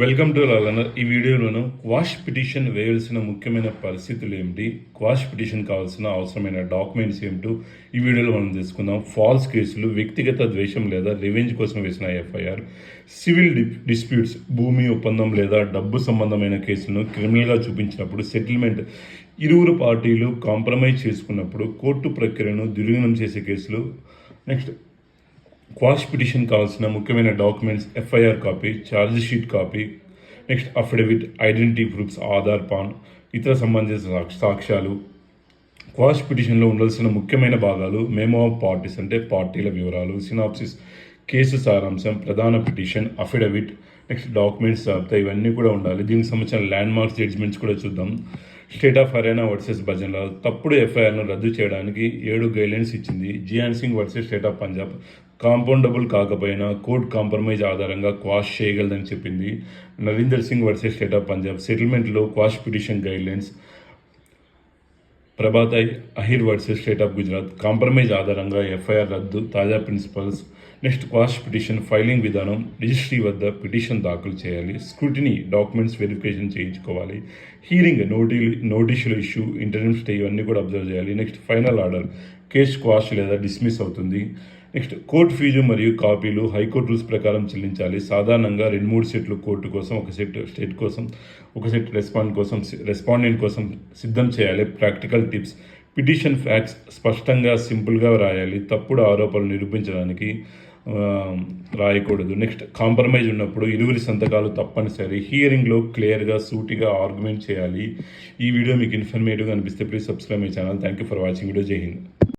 Welcome to learner ఈ వీడియోలోను quash petition వేయాల్సిన ముఖ్యమైన పరిస్థితులు ఏమిటి? క్వాష్ పిటిషన్ కావాల్సిన అవసరమైన డాక్యుమెంట్స్ ఏమిటో? ఈ వీడియోలో మనం తెలుసుకుందాం. ఫాల్స్ కేసులు వ్యక్తిగత ద్వేషం లేదా రివెంజ్ కోసం వేసిన ఎఫ్ఐఆర్ సివిల్ డి డిస్ప్యూట్స్ భూమి ఒప్పందం లేదా డబ్బు సంబంధమైన కేసులను క్రిమినల్గా చూపించినప్పుడు సెటిల్మెంట్ ఇరువురు పార్టీలు కాంప్రమైజ్ చేసుకున్నప్పుడు కోర్టు ప్రక్రియను దుర్వినం చేసే కేసులు. నెక్స్ట్ క్వాష్ పిటిషన్ కావాల్సిన ముఖ్యమైన documents FIR copy charge sheet copy next affidavit identity proofs Aadhaar PAN ఇతర సంబంధిత సాక్ష- సాక్ష్యాలు. క్వాష్ పిటిషన్లో ఉండాల్సిన ముఖ్యమైన భాగాలు మెమో ఆఫ్ పార్టీస్ అంటే పార్టీల వివరాలు సినాప్సిస్ కేసు సారాంశం ప్రధాన పిటిషన్ అఫిడవిట్ నెక్స్ట్ డాక్యుమెంట్స్ జాబితా ఇవన్నీ కూడా ఉండాలి. దీనికి సంబంధించిన ల్యాండ్ మార్క్స్ జడ్జిమెంట్స్ కూడా చూద్దాం. State of Haryana versus Bhajanlal తప్పుడు ఎఫ్ఐఆర్ను రద్దు చేయడానికి ఏడు గైడ్లైన్స్ ఇచ్చింది. Gian Singh versus state of Punjab compoundable కాకపోయినా కోర్టు కాంప్రమైజ్ ఆధారంగా క్వాష్ చేయగలదని చెప్పింది Narinder Singh versus state of Punjab. సెటిల్మెంట్లో quash petition guidelines Prabhat Ahir versus state of Gujarat. Compromise ఆధారంగా ఎఫ్ఐఆర్ రద్దు తాజా principles next quash petition filing విధానం registry వద్ద petition దాఖలు చేయాలి స్క్రూటినీ డాక్యుమెంట్స్ వెరిఫికేషన్ చేయించుకోవాలి హీరింగ్ నోటీ నోటీసులు ఇష్యూ ఇంటర్నెట్ స్టే ఇవన్నీ కూడా అబ్జర్వ్ చేయాలి next final order case quash లేదా డిస్మిస్ అవుతుంది. నెక్స్ట్ కోర్టు ఫీజు మరియు కాపీలు హైకోర్టు రూల్స్ ప్రకారం చెల్లించాలి. సాధారణంగా రెండు మూడు సెట్లు కోర్టు కోసం ఒక సెట్ స్టేట్ కోసం ఒక సెట్ రెస్పాండ్ కోసం రెస్పాండెంట్ కోసం సిద్ధం చేయాలి. Practical tips. పిటిషన్ ఫ్యాక్ట్స్ స్పష్టంగా సింపుల్గా రాయాలి. తప్పుడు ఆరోపణలు నిరూపించడానికి రాయకూడదు. నెక్స్ట్ కాంప్రమైజ్ ఉన్నప్పుడు ఇరువురి సంతకాలు తప్పనిసరి. హియరింగ్లో క్లియర్గా సూటిగా ఆర్గ్యుమెంట్ చేయాలి. ఈ వీడియో మీకు ఇన్ఫర్మేటివ్గా అనిపిస్తే please subscribe my channel. Thank you for watching. Video జై హింద్.